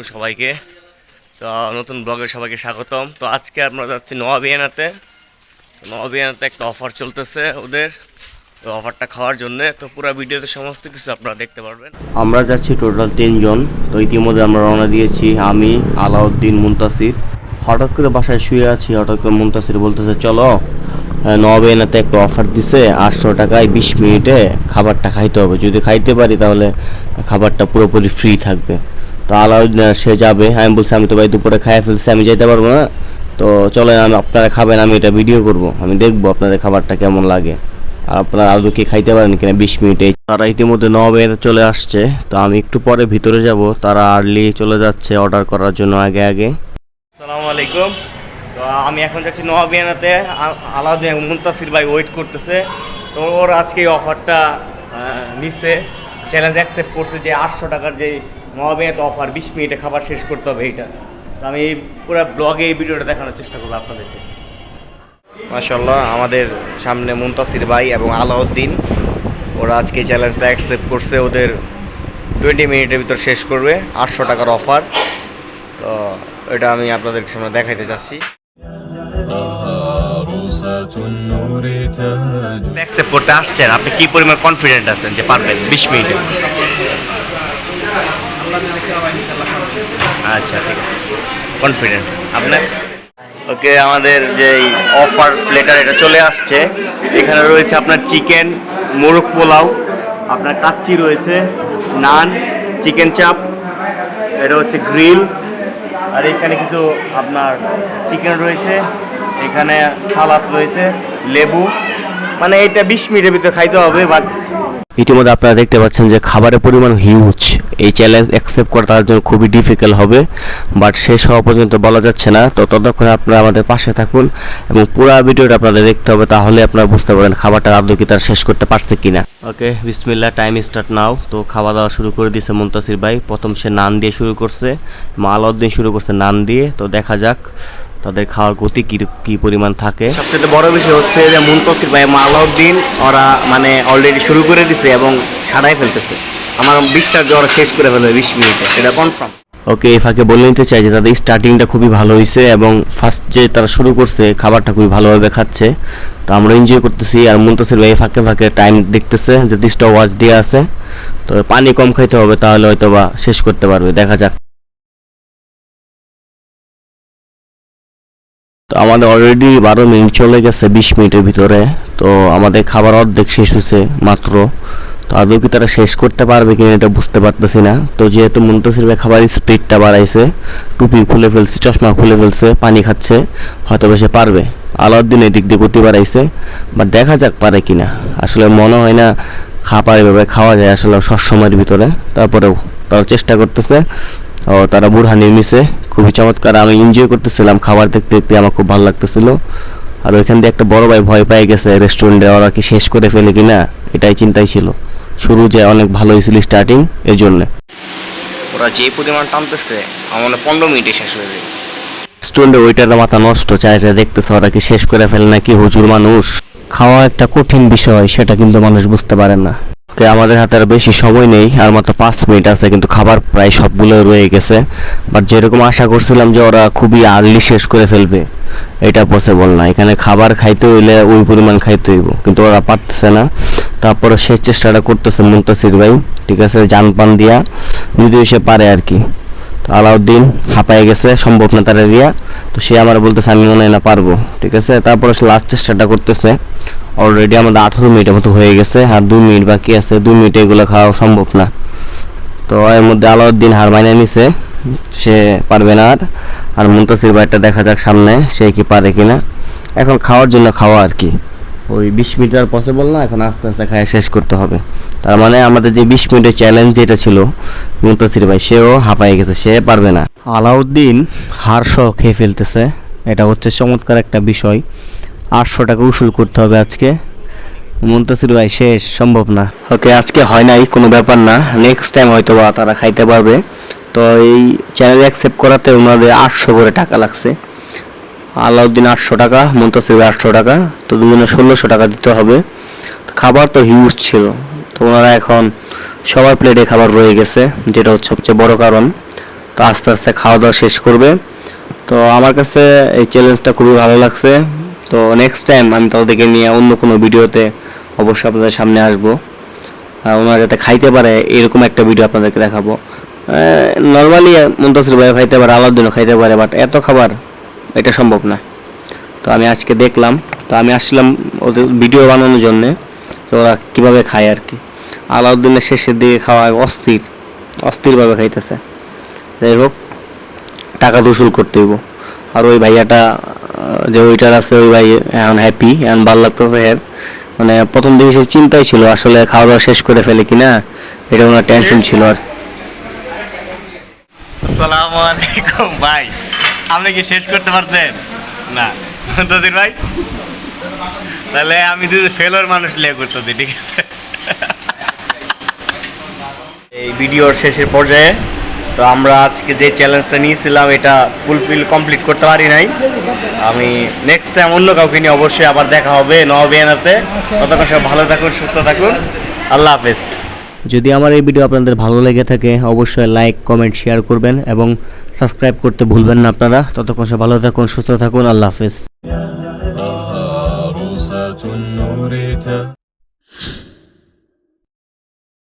আলাইকুম সবাইকে। তো নতুন ব্লগে সবাইকে স্বাগতম। তো আজকে আমরা যাচ্ছি নোয়াবিয়ানাতে নোয়াবিয়ানাতে একটা অফার চলতেছে ওদের। তো অফারটা খাওয়ার জন্য। তো পুরো ভিডিওতে সমস্ত কিছু আপনারা দেখতে পারবেন। আমরা যাচ্ছি টোটাল তিনজন। তো ইতিমধ্যে আমরা রওনা দিয়েছি আমি, আলাউদ্দিন, মুন্তাসির। হঠাৎ করে বাসায় শুয়ে আছি। হঠাৎ করে মুন্তাসির বলতেছে, চলো নবেনাতে একটা অফার দিছে। আটশো টাকায় বিশ মিনিটে খাবারটা খাইতে হবে। যদি খাইতে পারি তাহলে খাবারটা পুরোপুরি ফ্রি থাকবে। তো আলাউদ্দিন সে যাবে। আমি বলছি, আমি তো ভাই দুপুরে খাইয়ে ফেলছি, আমি যেতে পারব না। তো চলে আমি আপনারা খাবেন, আমি এটা ভিডিও করব। আমি দেখব আপনাদের খাবারটা কেমন লাগে। আর আপনারা আদৌ কি খাইতে পারেন কিনা, বিশ মিনিটে। তারা ইতিমধ্যে নবে চলে আসছে, তো আমি একটু পরে ভিতরে যাব। তারা আর্লি চলে যাচ্ছে অর্ডার করার জন্য আগে আগে। আসসালামু আলাইকুম। তো আমি এখন যাচ্ছি নবাবিয়ানাতে আলাউদ্দিন এবং মুন্তাসির ভাই ওয়েট করতেছে। তো ওর আজকে অফারটা নিচ্ছে চ্যালেঞ্জ অ্যাকসেপ্ট করছে যে আটশো টাকার যে মহাবিয়াত অফার বিশ মিনিটে খাবার শেষ করতে হবে এইটা। তো আমি এই পুরো ব্লগে এই ভিডিওটা দেখানোর চেষ্টা করব আপনাদেরকে। মাসাল্লাহ আমাদের সামনে মুন্তাসির ভাই এবং আলাউদ্দিন। ওরা আজকে চ্যালেঞ্জটা অ্যাকসেপ্ট করছে, ওদের টোয়েন্টি মিনিটের ভিতর শেষ করবে, আটশো টাকার অফার তো এটা আমি আপনাদের সামনে দেখাইতে চাচ্ছি করতে আসছেন, আপনি কি পরিমাণ কনফিডেন্ট আছেন যে পারবেন? বিশ মিনিটে। আচ্ছা ঠিক আছে। কনফিডেন্ট আপনার? ওকে, আমাদের যে অফার প্লেটার এটা চলে আসছে। এখানে রয়েছে আপনার চিকেন মোরগ পোলাও, আপনার কাচ্চি রয়েছে, নান চিকেন চাপ এটা হচ্ছে গ্রিল আর এখানে কিছু আপনার চিকেন রয়েছে। এখানে সালাদ রয়েছে লেবু। মানে এটা বিশ মিনিটের ভিতরে খাইতে হবে বাট ইতিমধ্যে আপনারা দেখতে পাচ্ছেন যে খাবারের পরিমাণ হিউজ এই চ্যালেঞ্জ অ্যাকসেপ্ট করা তার জন্য খুবই ডিফিকাল্ট হবে বাট শেষ হওয়া পর্যন্ত বলা যাচ্ছে না। তো ততক্ষণে আপনারা আমাদের পাশে থাকুন এবং পুরো ভিডিওটা আপনাদের দেখতে হবে তাহলে আপনারা বুঝতে পারবেন খাবারটা আদৌ কি তারা শেষ করতে পারছে কিনা। ওকে বিসমিল্লা টাইম স্টার্ট নাও তো খাওয়া দাওয়া শুরু করে দিয়েছে মুন্তাসির ভাই। প্রথম সে নান দিয়ে শুরু করছে মালাউদ্দিন শুরু করছে নান দিয়ে। তো দেখা যাক তাদের খাওয়ার গতি কি কি পরিমাণ থাকে? সবচেয়ে বড় বিষয় হচ্ছে যে মুনতসির ভাই মালাউদ্দিন ওরা মানে অলরেডি শুরু করে দিছে এবং সারাই ফেলতেছে। আমার বিশ্বাস যে ওরা শেষ করে ফেলবে বিশ মিনিটে এটা কনফার্ম ওকে এই ফাঁকে বলে নিতে চাই যে তাদের স্টার্টিংটা খুবই ভালো হয়েছে এবং ফার্স্ট যে তারা শুরু করছে খাবারটা খুবই ভালোভাবে খাচ্ছে। তো আমরা এনজয় করতেছি আর মুনতসির ভাই ফাঁকে ফাঁকে টাইম দেখতেছে যে ডিস্টা ওয়াচ দিয়ে আছে। তো পানি কম খাইতে হবে তাহলে হয়তো বা শেষ করতে পারবে। দেখা যাক। তো আমাদের অলরেডি বারো মিনিট চলে গেছে, বিশ মিনিটের ভিতরে। তো আমাদের খাবার অর্ধেক শেষ হয়েছে মাত্র। তো আদৌ কি তারা শেষ করতে পারবে কিনা এটা বুঝতে পারতেছি না। তো যেহেতু মুন্তাসির ভাই খাবারের স্পিডটা বাড়াইছে, টুপি খুলে ফেলছে, চশমা খুলে ফেলছে, পানি খাচ্ছে হয়তো বা সে পারবে। আলাউদ্দিন এদিক দিয়ে গতি বাড়াইছে বাট দেখা যাক পারে কিনা। আসলে মনে হয় না খাবার এভাবে খাওয়া যায় আসলে সবসময়ের ভিতরে। তারপরেও তারা চেষ্টা করতেছে। ও তারা বুড়হানি নিছে খুবই চমৎকার। আমি এনজয় করতেছিলাম। খাবার দেখতে দেখতে আমার খুব ভালো লাগতেছিল। আর ওইখান দিয়ে একটা বড় ভাই ভয় পেয়ে গেছে রেস্টুরেন্টে ওরা কি শেষ করে ফেলে কিনা? এটাই চিন্তাই ছিল। শুরু যে অনেক ভালো হয়েছিল স্টার্টিং এর জন্য। ওরা যে পরিমাণ টানতেছে আমার পনেরো মিনিটে শেষ হয়ে যাবে রেস্টুরেন্টে ওইটার মাথা নষ্ট। চায় চায় দেখতেছে ওরা কি শেষ করে ফেলে নাকি হুজুর মানুষ। খাওয়া একটা কঠিন বিষয় সেটা কিন্তু মানুষ বুঝতে পারে না। আমাদের হাতে আর বেশি সময় নেই, আর মাত্র পাঁচ মিনিট আছে, কিন্তু খাবার প্রায় সবগুলো রয়ে গেছে। বাট যেরকম আশা করছিলাম যে ওরা খুবই আর্লি শেষ করে ফেলবে, এটা পসিবল না। এখানে খাবার খাইতে হইলে ওই পরিমাণ খাইতে হইব, কিন্তু ওরা পারতেছে না। তারপরে শেষ চেষ্টাটা করতেছে মুন্তাসির ভাই, ঠিক আছে জান পান দিয়া, যদিও সে পারে আর কি। তো আলাউদ্দিন হাঁপায় গেছে, সম্ভব না তারা দিয়া। তো সে আমার বলতেছে, আমি মনে হয় না পারব। ঠিক আছে তারপরে সে লাস্ট চেষ্টাটা করতেছে। অলরেডি আমাদের আঠারো মিনিটের মতো হয়ে গেছে, আর দু মিনিট বাকি আছে। দু মিনিট এগুলো খাওয়া সম্ভব না। তো এর মধ্যে আলাউদ্দিন হার মাইনে নিছে, সে পারবে না আর। আর মুন্তাসির ভাইটা দেখা যাক সামনে, সে কি পারে কিনা। এখন খাওয়ার জন্য খাওয়া আর কি। ওই বিশ মিনিট আর পসিবল না, এখন আস্তে আস্তে খায় শেষ করতে হবে। তার মানে আমাদের যে বিশ মিনিটের চ্যালেঞ্জ যেটা ছিল, মুন্তাসির ভাই, সেও হাঁপাই গেছে, সে পারবে না। আলাউদ্দিন হার সহ খেয়ে ফেলতেছে। এটা হচ্ছে চমৎকার একটা বিষয়। আটশো টাকা উসুল করতে হবে আজকে। মুন্তাসির ভাই, শেষ, সম্ভব না। ওকে, আজকে হয় নাই, কোনো ব্যাপার না। নেক্সট টাইম হয়তো বা তারা খাইতে পারবে। তো এই চ্যানেল অ্যাকসেপ্ট করাতে ওনাদের আটশো করে টাকা লাগছে। আলাউদ্দিন আটশো টাকা, মুন্তাসির ভাই আটশো টাকা, তো দুজনে ষোলোশো টাকা দিতে হবে। খাবার তো হিউজ ছিল। তো ওনারা এখন সবার প্লেটে খাবার রয়ে গেছে, যেটা হচ্ছে সবচেয়ে বড় কারণ। তো আস্তে আস্তে খাওয়া দাওয়া শেষ করবে। তো আমার কাছে এই চ্যালেঞ্জটা খুবই ভালো লাগছে। তো নেক্সট টাইম আমি তাদেরকে নিয়ে অন্য কোনো ভিডিওতে অবশ্যই আপনাদের সামনে আসব। আর ওনারা যাতে খাইতে পারে, এরকম একটা ভিডিও আপনাদেরকে দেখাবো। নর্মালি মুন্তাসির ভাই খাইতে পারে, আলাউদ্দিনও খাইতে পারে বাট এত খাবার এটা সম্ভব না। তো আমি আজকে দেখলাম, তো আমি আসছিলাম ওদের ভিডিও বানানোর জন্যে, তো ওরা কীভাবে খায় আর কি। আলাউদ্দিনের শেষের দিকে খাওয়া অস্থির, অস্থিরভাবে খাইতেছে। যাই হোক, টাকা তো উসুল করতে হইব। আর ওই ভাইয়াটা যে ওইটার আছে ওই ভাই এখন হ্যাপি এখন ভালো লাগতেছে এর মানে প্রথম দিকে সে চিন্তাই ছিল আসলে খাওয়া দাওয়া শেষ করে ফেলে কিনা এটা ওনার টেনশন ছিল আর। আসসালামু আলাইকুম ভাই আপনি কি শেষ করতে পারছেন? না। দদির ভাই? তাহলে আমি যদি ফেলোর মানুষ লিয়ে করতে ঠিক আছে। এই ভিডিওর শেষের পর্যায়ে তো আমরা আজকে যে চ্যালেঞ্জটা নিয়েছিলাম এটা ফুলফিল কমপ্লিট করতে পারি নাই। আমি নেক্সট টাইম অন্য কাউকে নিয়ে অবশ্যই আবার দেখা হবে নবিয়ানাতে ততক্ষণ সব ভালো থাকুন সুস্থ থাকুন। আল্লাহ হাফেজ। যদি আমার এই ভিডিও আপনাদের ভালো লেগে থাকে অবশ্যই লাইক কমেন্ট শেয়ার করবেন এবং সাবস্ক্রাইব করতে ভুলবেন না আপনারা। ততক্ষণ সব ভালো থাকুন সুস্থ থাকুন। আল্লাহ হাফেজ।